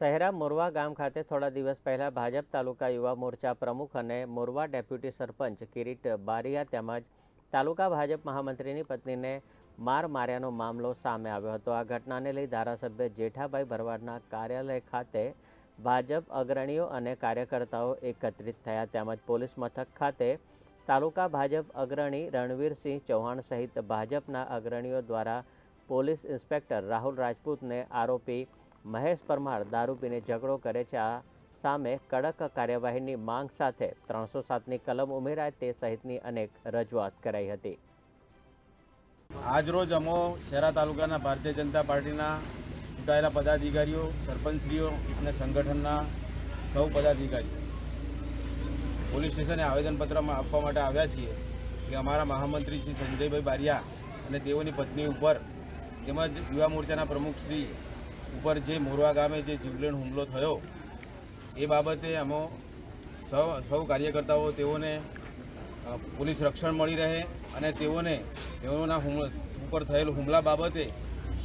શહેરા મોરવા ગામ ખાતે થોડા દિવસ પહેલા ભાજપ તાલુકા યુવા મોરચા પ્રમુખ અને મોરવા ડેપ્યુટી સરપંચ કિરીટ બારિયા તેમજ તાલુકા ભાજપ મહામંત્રીની પત્નીને માર માર્યાનો મામલો સામે આવ્યો હતો. આ ઘટનાને લઈ ધારાસભ્ય જેઠાભાઈ ભરવાડના કાર્યાલય ખાતે ભાજપ અગ્રણીઓ અને કાર્યકર્તાઓ એકત્રિત થયા. તેમજ પોલીસ મથક ખાતે તાલુકા ભાજપ અગ્રણી રણવીરસિંહ ચૌહાણ સહિત ભાજપના અગ્રણીઓ દ્વારા પોલીસ ઇન્સ્પેક્ટર રાહુલ રાજપૂતને આરોપી મહેશ પરમાર દારૂ પીને ઝઘડો કરે છે. આ સામે કડક કાર્યવાહીની માંગ સાથે ત્રણસો સાતની કલમ ઉમેરાય તે સહિતની અનેક રજૂઆત કરાઈ હતી. આજરોજ અમો શહેરા તાલુકાના ભારતીય જનતા પાર્ટીના ચૂંટાયેલા પદાધિકારીઓ, સરપંચશ્રીઓ અને સંગઠનના સૌ પદાધિકારીઓ પોલીસ સ્ટેશને આવેદનપત્રમાં આપવા માટે આવ્યા છીએ કે અમારા મહામંત્રી શ્રી સંજયભાઈ બારિયા અને તેઓની પત્ની ઉપર તેમજ યુવા મોરચાના પ્રમુખ શ્રી ઉપર જે મોરવા ગામે જે જીવલેણ હુમલો થયો એ બાબતે અમો સૌ સૌ કાર્યકર્તાઓ તેઓને પોલીસ રક્ષણ મળી રહે અને તેઓને તેઓના ઉપર થયેલ હુમલા બાબતે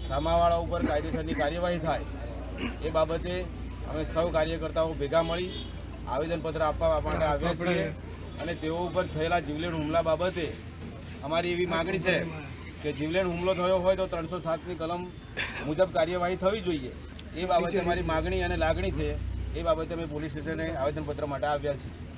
સામાવાળા ઉપર કાયદેસરની કાર્યવાહી થાય એ બાબતે અમે સૌ કાર્યકર્તાઓ ભેગા મળી આવેદનપત્ર આપવા માટે આવ્યા છીએ અને તેઓ ઉપર થયેલા જીવલેણ હુમલા બાબતે અમારી એવી માગણી છે કે જીવલેણ હુમલો થયો હોય તો ત્રણસો સાતની કલમ મુજબ કાર્યવાહી થવી જોઈએ. એ બાબતે અમારી માગણી અને લાગણી છે. એ બાબતે અમે પોલીસ સ્ટેશને આવેદનપત્ર માટે આવ્યા છીએ.